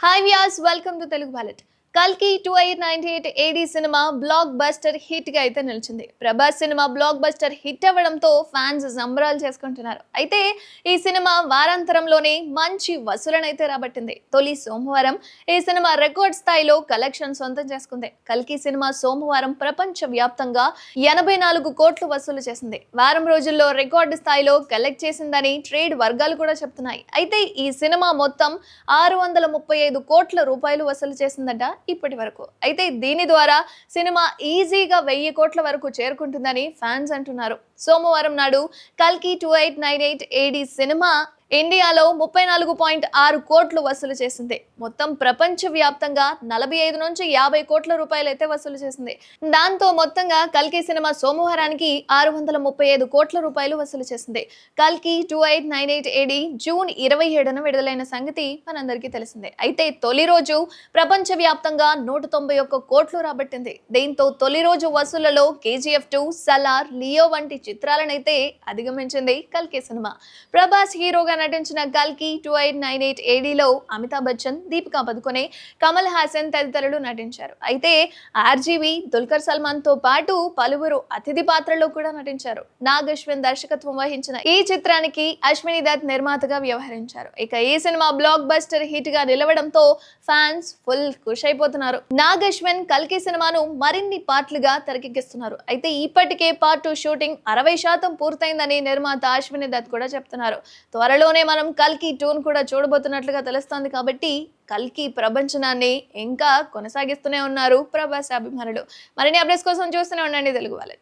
Hi వ్యాస్ welcome to Telugu బ్యాలెట్ కల్కి two eight ninety eight AD cinema blockbuster హిట్గా అయితే నిలిచింది. Prabhas cinema blockbuster hit అవ్వడంతో ఫ్యాన్స్ సంబరాలు చేసుకుంటున్నారు. అయితే ఈ సినిమా వారాంతరంలోనే మంచి వసూలనైతే రాబట్టింది. తొలి సోమవారం ఈ సినిమా రికార్డ్ స్థాయిలో కలెక్షన్ సొంతం చేసుకుంది. కల్కి సినిమా సోమవారం ప్రపంచ వ్యాప్తంగా ఎనభై నాలుగు కోట్లు వసూలు చేసింది. వారం రోజుల్లో రికార్డు స్థాయిలో కలెక్ట్ చేసిందని ట్రేడ్ వర్గాలు కూడా చెప్తున్నాయి. అయితే ఈ సినిమా మొత్తం ఆరు వందల ముప్పై ఐదు కోట్ల రూపాయలు వసూలు చేసిందట. ఇప్పటి వరకు. అయితే దీని ద్వారా సినిమా ఈజీగా వెయ్యి కోట్ల వరకు చేరుకుంటుందని ఫ్యాన్స్ అంటున్నారు. సోమవారం నాడు కల్కి two eight nine eight AD cinema ఇండియాలో ముప్పై నాలుగు పాయింట్ ఆరు కోట్లు వసూలు చేసింది. మొత్తం ప్రపంచ వ్యాప్తంగా నలభై ఐదు నుంచి యాభై కోట్ల రూపాయలు అయితే వసూలు చేసింది. దాంతో మొత్తంగా కల్కి సినిమా సోమవారానికి ఆరు వందల ముప్పై ఐదు కోట్ల రూపాయలు వసూలు చేసింది. కల్కి two eight nine eight AD June ఇరవై ఏడున విడుదలైన సంగతి మనందరికీ తెలిసిందే. అయితే తొలి రోజు ప్రపంచ వ్యాప్తంగా నూట తొంభై ఒక్క కోట్లు రాబట్టింది. దీంతో తొలి రోజు వసూళ్ళలో కేజీఎఫ్ టూ సలార్ లియో వంటి చిత్రాలనైతే అధిగమించింది కల్కి సినిమా. ప్రభాస్ హీరోగా నటించిన కల్కి టూ ఎయిట్ నైన్ ఎయిట్ ఏడీలో అమితాబ్ బచ్చన్ దీపికా పదుకొనే కమల్ హాసన్ తదితరులు నటించారు. అయితే ఆర్జీవి దుల్కర్ సల్మాన్తో పాటు పలువురు అతిథి పాత్రలో కూడా నటించారు. నాగ్ అశ్విన్ దర్శకత్వం వహించిన ఈ చిత్రానికి అశ్విని దత్ నిర్మాతగా వ్యవహరించారు. ఇక ఈ సినిమా బ్లాక్ బస్టర్ హిట్గా నిలవడంతో ఫ్యాన్స్ ఫుల్ ఖుష్ అయిపోతున్నారు నాగ్ అశ్విన్ కల్కి సినిమాను మరిన్ని పార్ట్లుగా తెరకెక్కిస్తున్నారు. అయితే ఇప్పటికే పార్ట్ టూ షూటింగ్ అరవై శాతం పూర్తయిందని నిర్మాత అశ్విని దత్ కూడా చెప్తున్నారు. త్వరలో త్వరలోనే మనం కల్కి టూన్ కూడా చూడబోతున్నట్లుగా తెలుస్తోంది కాబట్టి కల్కి ప్రపంచనాన్ని ఇంకా కొనసాగిస్తూనే ఉన్నారు ప్రభాస్ అభిమానులు. మరిన్ని అప్డేట్స్ కోసం చూస్తూనే ఉండండి తెలుగు వాళ్ళని.